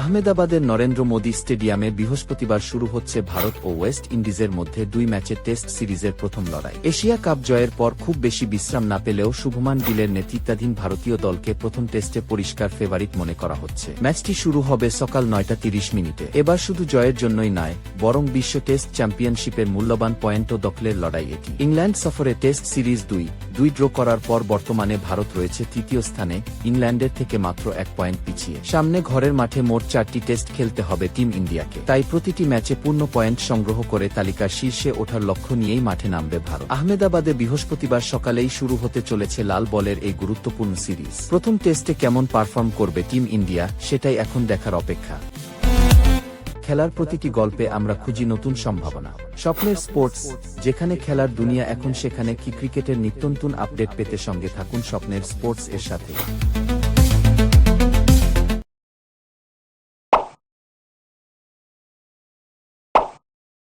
আহমেদাবাদের নরেন্দ্র মোদী স্টেডিয়ামে বৃহস্পতিবার শুরু হচ্ছে ভারত ও ওয়েস্ট ইন্ডিজের মধ্যে দুই ম্যাচের টেস্ট সিরিজের প্রথম লড়াই। এশিয়া কাপ জয়ের পর খুব বেশি বিশ্রাম না পেলেও শুভমান গিলের নেতৃত্বাধীন ভারতীয় দলকে প্রথম টেস্টে পরিষ্কার ফেভারিট মনে করা হচ্ছে। ম্যাচটি শুরু হবে সকাল নয়টা তিরিশ মিনিটে। এবার শুধু জয়ের জন্যই নয়, বরং বিশ্ব টেস্ট চ্যাম্পিয়নশিপের মূল্যবান পয়েন্টও দখলের লড়াই এটি। ইংল্যান্ড সফরে টেস্ট সিরিজ দুই দুই ড্র করার পর বর্তমানে ভারত রয়েছে তৃতীয় স্থানে, ইংল্যান্ডের থেকে মাত্র এক পয়েন্ট পিছিয়ে। সামনে ঘরের মাঠে মোট চারটি টেস্ট খেলতে হবে টিম ইন্ডিয়াকে। তাই প্রতিটি ম্যাচে পূর্ণ পয়েন্ট সংগ্রহ করে তালিকার শীর্ষে ওঠার লক্ষ্য নিয়েই মাঠে নামবে ভারত। আহমেদাবাদে বৃহস্পতিবার সকালেই শুরু হতে চলেছে লাল বলের এই গুরুত্বপূর্ণ সিরিজ। প্রথম টেস্টে কেমন পারফর্ম করবে টিম ইন্ডিয়া, সেটাই এখন দেখার অপেক্ষা। খেলার প্রতিটি গল্পে আমরা খুঁজি নতুন সম্ভাবনা। স্বপ্নের স্পোর্টস, যেখানে খেলার দুনিয়া এখন সেখানে কি ক্রিকেটের নিত্যন্তন আপডেট পেতে সঙ্গে থাকুন স্বপ্নের স্পোর্টস এর সাথে।